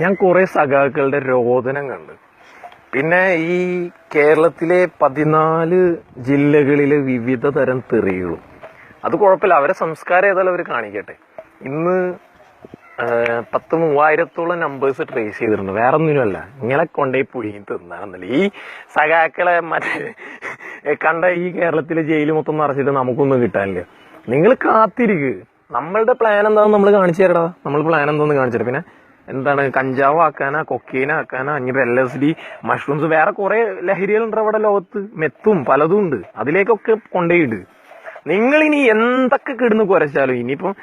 ഞാൻ കുറെ സഖാക്കളുടെ രോദനം കണ്ട്. പിന്നെ ഈ കേരളത്തിലെ പതിനാല് ജില്ലകളിലെ വിവിധ തരം തെറികളും. അത് കുഴപ്പമില്ല. അവരെ സംസ്കാരം ഏതായാലും അവർ കാണിക്കട്ടെ. ഇന്ന് പത്ത് മൂവായിരത്തോളം നമ്പേഴ്സ് ട്രേസ് ചെയ്തിട്ടുണ്ട്. വേറെ ഒന്നിനുമല്ല ഇങ്ങനെ കൊണ്ടുപോയി പുഴുങ്ങി തിന്നാറുന്നില്ല ഈ സഖാക്കളെ മറ്റേ കണ്ട ഈ കേരളത്തിലെ ജയിൽ മൊത്തം നിറച്ചിട്ട് നമുക്കൊന്നും കിട്ടാനില്ല. നിങ്ങൾ കാത്തിരിക്ക്. നമ്മളുടെ പ്ലാൻ എന്താണെന്ന് നമ്മൾ കാണിച്ചു തരടാ. നമ്മൾ പ്ലാൻ എന്താണെന്ന് കാണിച്ചു തരാം. പിന്നെ എന്താണ് കഞ്ചാവ് ആക്കാനാ കൊക്കീന ആക്കാനാ ഇനിയിപ്പോ എൽ എസ് ഡി മഷ്റൂംസ് വേറെ കുറെ ലഹരികളുണ്ട് അവിടെ ലോകത്ത്? മെത്തും പലതും ഉണ്ട്. അതിലേക്കൊക്കെ കൊണ്ടേയിട്. നിങ്ങൾ ഇനി എന്തൊക്കെ കിടന്ന് കുരച്ചാലും ഇനിയിപ്പം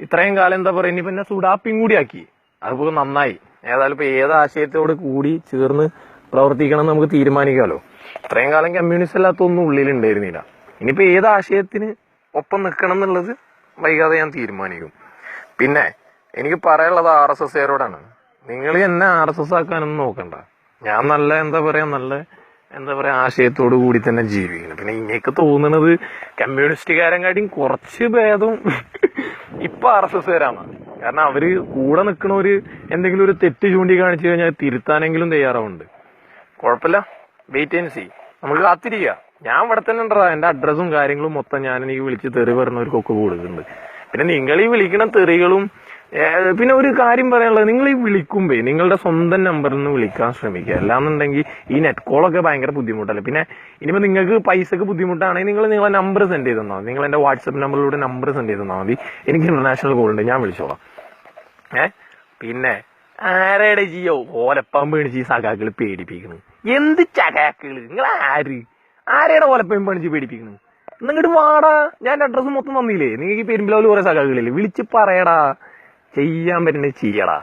ഇത്രയും കാലം എന്താ പറയുക ഇനിയിപ്പോ എന്നെ സുഡാപ്പിയും കൂടി ആക്കി. അതിപ്പോ നന്നായി. ഏതായാലും ഇപ്പൊ ഏത് ആശയത്തോട് കൂടി ചേർന്ന് പ്രവർത്തിക്കണം നമുക്ക് തീരുമാനിക്കാമല്ലോ ഇത്രയും കാലം കമ്മ്യൂണിസ്റ്റ് അല്ലാത്ത ഒന്നും ഉള്ളിലുണ്ടായിരുന്നില്ല. ഇനിയിപ്പോ ഏത് ആശയത്തിന് ഒപ്പം നിൽക്കണം എന്നുള്ളത് വൈകാതെ ഞാൻ തീരുമാനിക്കും. പിന്നെ എനിക്ക് പറയാനുള്ളത് ആർ എസ് എസ്കാരോടാണ് നിങ്ങൾ എന്നെ ആർ എസ് എസ് ആക്കാനൊന്നും നോക്കണ്ട. ഞാൻ നല്ല എന്താ പറയാ നല്ല എന്താ പറയാ ആശയത്തോടു കൂടി തന്നെ ജീവിക്കണം പിന്നെ ഇങ്ങനെയൊക്കെ തോന്നുന്നത് കമ്മ്യൂണിസ്റ്റുകാരെങ്കാട്ടിയും കുറച്ച് ഭേദം ഇപ്പൊ ആർ എസ് എസ്കാരാണ് കാരണം. അവർ കൂടെ നിൽക്കണവര് എന്തെങ്കിലും ഒരു തെറ്റ് ചൂണ്ടിക്കാണിച്ചു കഴിഞ്ഞാൽ തിരുത്താനെങ്കിലും തയ്യാറാവുണ്ട് കുഴപ്പമില്ല. വെയിറ്റ് ആൻഡ് സി നമുക്ക് കാത്തിരിക്കുക ഞാൻ ഇവിടെ തന്നെ ഉണ്ടാ എന്റെ അഡ്രസ്സും കാര്യങ്ങളും മൊത്തം ഞാൻ എനിക്ക് വിളിച്ച് തെറി പറഞ്ഞവർക്കൊക്കെ കൊടുക്കുന്നുണ്ട്. പിന്നെ നിങ്ങൾ ഈ വിളിക്കുന്ന തെറികളും പിന്നെ ഒരു കാര്യം പറയാനുള്ളത്. നിങ്ങൾ ഈ വിളിക്കുമ്പേ നിങ്ങളുടെ സ്വന്തം നമ്പറിൽ നിന്ന് വിളിക്കാൻ ശ്രമിക്കുക. അല്ലാന്നുണ്ടെങ്കിൽ ഈ നെറ്റ് കോളൊക്കെ ഭയങ്കര ബുദ്ധിമുട്ടല്ലേ? പിന്നെ ഇനിയിപ്പോ നിങ്ങൾക്ക് പൈസക്ക് ബുദ്ധിമുട്ടാണെങ്കിൽ നിങ്ങൾ നിങ്ങളെ നമ്പർ സെൻഡ് ചെയ്ത് തന്നാൽ മതി. നിങ്ങൾ എന്റെ വാട്സപ്പ് നമ്പറിലൂടെ നമ്പർ സെൻഡ് ചെയ്ത് തന്നാൽ മതി. എനിക്ക് ഇന്റർനാഷണൽ കോൾ ഉണ്ട്. ഞാൻ വിളിച്ചോളാം. ഏ? പിന്നെ ആരയുടെ ജിയോ? ഓലപ്പം പേണിച്ച് ഈ സഖാക്കൾ പേടിപ്പിക്കുന്നു. എന്ത് ചകാക്കൾ നിങ്ങൾ ആര്? ആരെയുടെ ഓലപ്പം പേണിച്ച് പേടിപ്പിക്കുന്നു? എന്നിങ്ങോട്ട് വാടാ. ഞാൻ അഡ്രസ്സ് മൊത്തം തന്നില്ലേ? നിങ്ങൾക്ക് പെരുമ്പിലാവിൽ കുറെ സഖാക്കളില്ലേ വിളിച്ച് പറയടാ. ചെയ്യാൻ പറ്റുന്നത് ചെയ്യടാ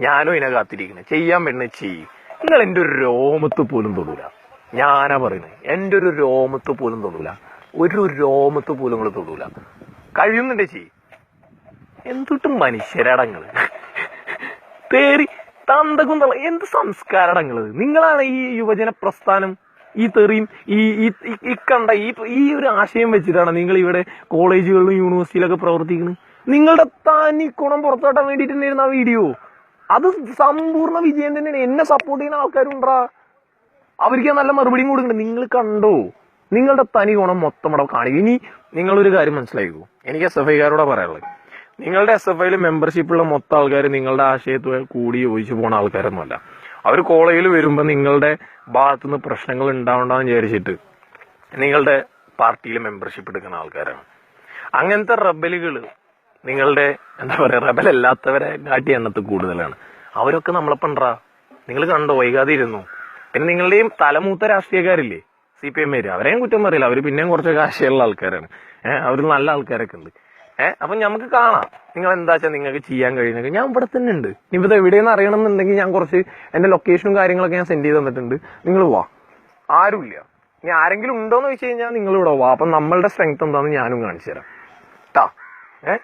ഞാനും ഇതിനെ കാത്തിരിക്കണേ ചെയ്യാൻ പറ്റുന്നത് ചെയ്യും നിങ്ങൾ എന്റെ ഒരു രോമത്ത് പോലും തൊടൂല. ഞാനാ പറയുന്നത്. എന്റെ ഒരു രോമത്ത് പോലും തൊടൂല. ഒരു രോമത്ത് പോലും നിങ്ങൾ തൊടൂല. കഴിയുന്നുണ്ട് ചെയ് എന്തുട്ട് മനുഷ്യരടങ്ങൾ തേറി തന്തകും തള്ള എന്ത് സംസ്കാരടങ്ങൾ നിങ്ങളാണ് ഈ യുവജന പ്രസ്ഥാനം. ഈ തെറിയും ഈ- ഈ കണ്ട ഈ ഈ ഒരു ആശയം വെച്ചിട്ടാണ് നിങ്ങൾ ഇവിടെ കോളേജുകളിലും യൂണിവേഴ്സിറ്റിയിലൊക്കെ പ്രവർത്തിക്കുന്നത്. നിങ്ങളുടെ തനി ഗുണം പുറത്തോട്ടാൻ വേണ്ടിയിട്ടുണ്ടായിരുന്ന ആ വീഡിയോ അത് സമ്പൂർണ വിജയം തന്നെയാണ്. എന്നെ സപ്പോർട്ട് ചെയ്യുന്ന ആൾക്കാരുണ്ടാ അവർക്ക് നല്ല മറുപടിയും കൊടുക്കുന്നുണ്ട്. നിങ്ങൾ കണ്ടോ? നിങ്ങളുടെ തനി ഗുണം മൊത്തം ഇവിടെ കാണിക്കും. ഇനി നിങ്ങളൊരു കാര്യം മനസ്സിലാക്കൂ എനിക്ക് എസ് എഫ് ഐക്കാരോടെ പറയാനുള്ളത്. നിങ്ങളുടെ എസ് എഫ് ഐയിൽ മെമ്പർഷിപ്പുള്ള മൊത്തം ആൾക്കാർ നിങ്ങളുടെ ആശയത്തെ കൂടി യോജിച്ചു പോണ ആൾക്കാരൊന്നുമല്ല. അവർ കോളേജിൽ വരുമ്പോൾ നിങ്ങളുടെ ഭാഗത്തുനിന്ന് പ്രശ്നങ്ങൾ ഉണ്ടാവണ്ടെന്ന് വിചാരിച്ചിട്ട് നിങ്ങളുടെ പാർട്ടിയിൽ മെമ്പർഷിപ്പ് എടുക്കുന്ന ആൾക്കാരാണ്. അങ്ങനത്തെ റബലുകൾ നിങ്ങളുടെ എന്താ പറയാ റബലല്ലാത്തവരെ കാട്ടി എണ്ണത്ത് കൂടുതലാണ്. അവരൊക്കെ നമ്മളെപ്പണ്ടാ നിങ്ങൾ കണ്ടോ വൈകാതെ ഇരുന്നു പിന്നെ നിങ്ങളുടെയും തലമൂത്ത രാഷ്ട്രീയക്കാരില്ലേ? സി പി എം അവരെയും കുറ്റം പറയില്ല. അവർ പിന്നെയും കുറച്ചൊക്കെ ആശയമുള്ള ആൾക്കാരാണ്. ഏഹ് അവർ നല്ല ആൾക്കാരൊക്കെ ഉണ്ട്. ഏഹ് അപ്പൊ നമുക്ക് കാണാം. നിങ്ങൾ എന്താ വെച്ചാൽ നിങ്ങൾക്ക് ചെയ്യാൻ കഴിയുന്നത്? ഞാൻ ഇവിടെ തന്നെ ഉണ്ട്. ഇനി എവിടെയെന്ന് അറിയണം എന്നുണ്ടെങ്കിൽ ഞാൻ കുറച്ച് എന്റെ ലൊക്കേഷനും കാര്യങ്ങളൊക്കെ ഞാൻ സെൻഡ് ചെയ്ത് തന്നിട്ടുണ്ട്. നിങ്ങൾ വാ. ആരുമില്ല. ഇനി ആരെങ്കിലും ഉണ്ടോന്ന് വെച്ച് കഴിഞ്ഞാൽ നിങ്ങൾ ഇവിടെ വാ. അപ്പൊ നമ്മളുടെ സ്ട്രെങ്ത് എന്താണെന്ന് ഞാനും കാണിച്ചു തരാം. ട്ടാ.